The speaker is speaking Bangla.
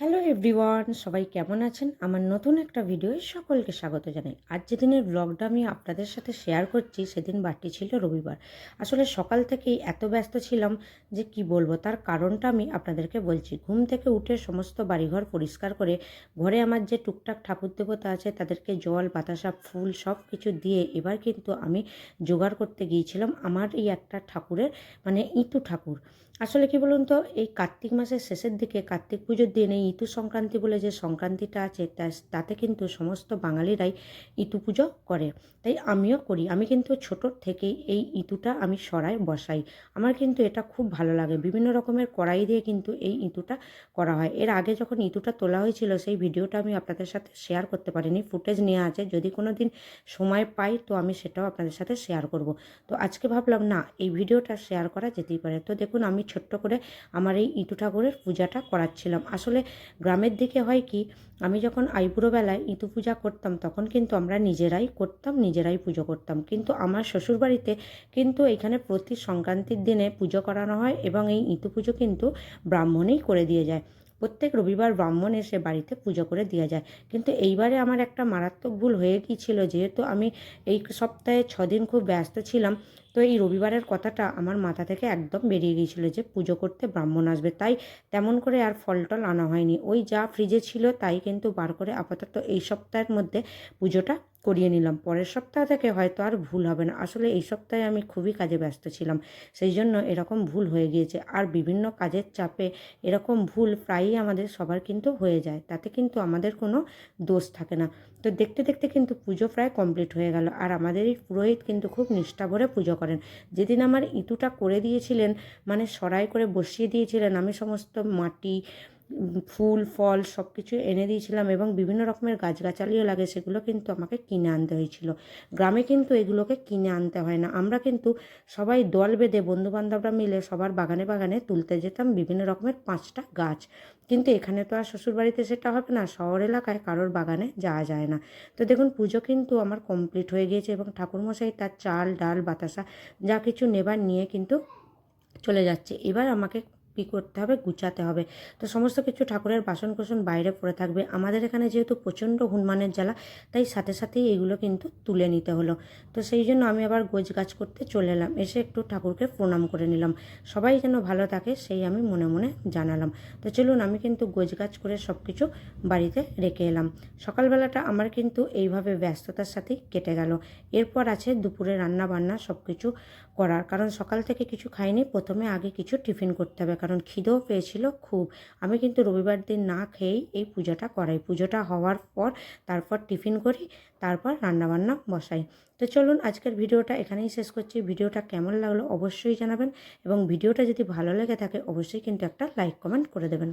হ্যালো এভরিওয়ান, সবাই কেমন আছেন? আমার নতুন একটা ভিডিওয়ে সকলকে স্বাগত জানাই। আজ যেদিনের ব্লগটা আমি আপনাদের সাথে শেয়ার করছি, সেদিন বাড়টি ছিল রবিবার। আসলে সকাল থেকেই এত ব্যস্ত ছিলাম যে কি বলব, তার কারণটা আমি আপনাদেরকে বলছি। ঘুম থেকে উঠে সমস্ত বাড়িঘর পরিষ্কার করে ঘরে আমার যে টুকটাক ঠাকুর দেবতা আছে, তাদেরকে জল, বাতাসা, ফুল সব কিছু দিয়ে এবার কিন্তু আমি জোগাড় করতে গিয়েছিলাম আমার এই একটা ঠাকুরের মানে ইতু ঠাকুর। আসলে কি বলুন তো, এই কার্তিক মাসের শেষের দিকে কার্তিক পুজোর দিন এই ইতু সংক্রান্তি বলে যে সংক্রান্তিটা আছে তাতে কিন্তু সমস্ত বাঙালিরাই ইতু পুজো করে। তাই আমিও করি। আমি কিন্তু ছোটোর থেকেই এই ইতুটা আমি সরায় বসাই। আমার কিন্তু এটা খুব ভালো লাগে। বিভিন্ন রকমের কড়াই দিয়ে কিন্তু এই ইতুটা করা হয়। এর আগে যখন ইতুটা তোলা হয়েছিল, সেই ভিডিওটা আমি আপনাদের সাথে শেয়ার করতে পারিনি। ফুটেজ নেওয়া আছে। যদি কোনো দিন সময় পাই, তো আমি সেটাও আপনাদের সাথে শেয়ার করব। তো আজকে ভাবলাম, না, এই ভিডিওটা শেয়ার করা যেতেই পারে। তো দেখুন, আমি ছোট্ট করে আমার এই ইটু ঠাকুরের পূজাটা করাচ্ছিলাম। আসলে গ্রামের দিকে হয় কি, আমি যখন আইবুড়ো বেলায় ইতু পূজা করতাম, তখন কিন্তু আমরা নিজেরাই করতাম, নিজেরাই পুজো করতাম। কিন্তু আমার শ্বশুরবাড়িতে কিন্তু এখানে প্রতি সংক্রান্তির দিনে পুজো করানো হয় এবং এই ইতু পুজো কিন্তু ব্রাহ্মণেই করে দিয়ে যায়। প্রত্যেক রবিবার ব্রাহ্মণ এসে বাড়িতে পুজো করে দেওয়া যায়। কিন্তু এইবারে আমার একটা মারাত্মক ভুল হয়ে গিয়েছিল, যেহেতু আমি এই সপ্তাহে ছদিন খুব ব্যস্ত ছিলাম তো এই রবিবারের কথাটা আমার মাথা থেকে একদম বেরিয়ে গিয়েছিল যে পুজো করতে ব্রাহ্মণ আসবে। তাই তেমন করে আর ফল টল আনা হয়নি। ওই যা ফ্রিজে ছিল তাই কিন্তু বার করে আপাতত এই সপ্তাহের মধ্যে পুজোটা করিয়ে নিলাম। পরের সপ্তাহ থেকে হয়তো আর ভুল হবে না। আসলে এই সপ্তাহে আমি খুবই কাজে ব্যস্ত ছিলাম। সেই জন্য এরকম ভুল হয়ে গিয়েছে। আর বিভিন্ন কাজের চাপে এরকম ভুল প্রায়ই আমাদের সবার কিন্তু হয়ে যায়। তাতে কিন্তু আমাদের কোনো দোষ থাকে না। তো দেখতে দেখতে কিন্তু পুজো প্রায় কমপ্লিট হয়ে গেল। আর আমাদের এই পুরোহিত কিন্তু খুব নিষ্ঠা ভরে পুজো করেন। যেদিন আমার ইতুটা করে দিয়েছিলেন মানে সরাই করে বসিয়ে দিয়েছিলেন আমি সমস্ত মাটি ফুল, ফল সব কিছু এনে দিয়েছিলাম এবং বিভিন্ন রকমের গাছগাছালিও লাগে সেগুলো কিন্তু আমাকে কিনে আনতে হয়েছিল। গ্রামে কিন্তু এগুলোকে কিনে আনতে হয় না। আমরা কিন্তু সবাই দল বেঁধে বন্ধুবান্ধবরা মিলে সবার বাগানে বাগানে তুলতে যেতাম বিভিন্ন রকমের পাঁচটা গাছ। কিন্তু এখানে তো আর শ্বশুরবাড়িতে সেটা হবে না, শহর এলাকায় কারোর বাগানে যাওয়া যায় না। তো দেখুন, পুজো কিন্তু আমার কমপ্লিট হয়ে গিয়েছে এবং ঠাকুরমশাই তার চাল, ডাল, বাতাসা যা কিছু নেবার নিয়ে কিন্তু চলে যাচ্ছে। এবার আমাকে কী করতে হবে? গুছাতে হবে। তো সমস্ত কিছু ঠাকুরের বাসন কোসন বাইরে পড়ে থাকবে। আমাদের এখানে যেহেতু প্রচণ্ড হনুমানের জ্বালা, তাই সাথে সাথেই এগুলো কিন্তু তুলে নিতে হলো। তো সেই জন্য আমি আবার গোছ গাছ করতে চলে এলাম। এসে একটু ঠাকুরকে প্রণাম করে নিলাম। সবাই যেন ভালো থাকে সেই আমি মনে মনে জানালাম। তো চলুন, আমি কিন্তু গোছ গাছ করে সব কিছু বাড়িতে রেখে এলাম। সকালবেলাটা আমার কিন্তু এইভাবে ব্যস্ততার সাথেই কেটে গেল। এরপর আছে দুপুরে রান্না বান্না সব কিছু করার। কারণ সকাল থেকে কিছু খাইনি, প্রথমে আগে কিছু টিফিন করতে হবে। কারণ খিদেও পেয়েছিল খুব। আমি কিন্তু রবিবার দিন না খেয়েই এই পূজাটা করাই। পুজোটা হওয়ার পর তারপর টিফিন করি, তারপর রান্নাবান্না বসাই। তো চলুন আজকের ভিডিওটা এখানেই শেষ করছি। ভিডিওটা কেমন লাগল অবশ্যই জানাবেন এবং ভিডিওটা যদি ভালো লেগে থাকে অবশ্যই কিন্তু একটা লাইক, কমেন্ট করে দেবেন।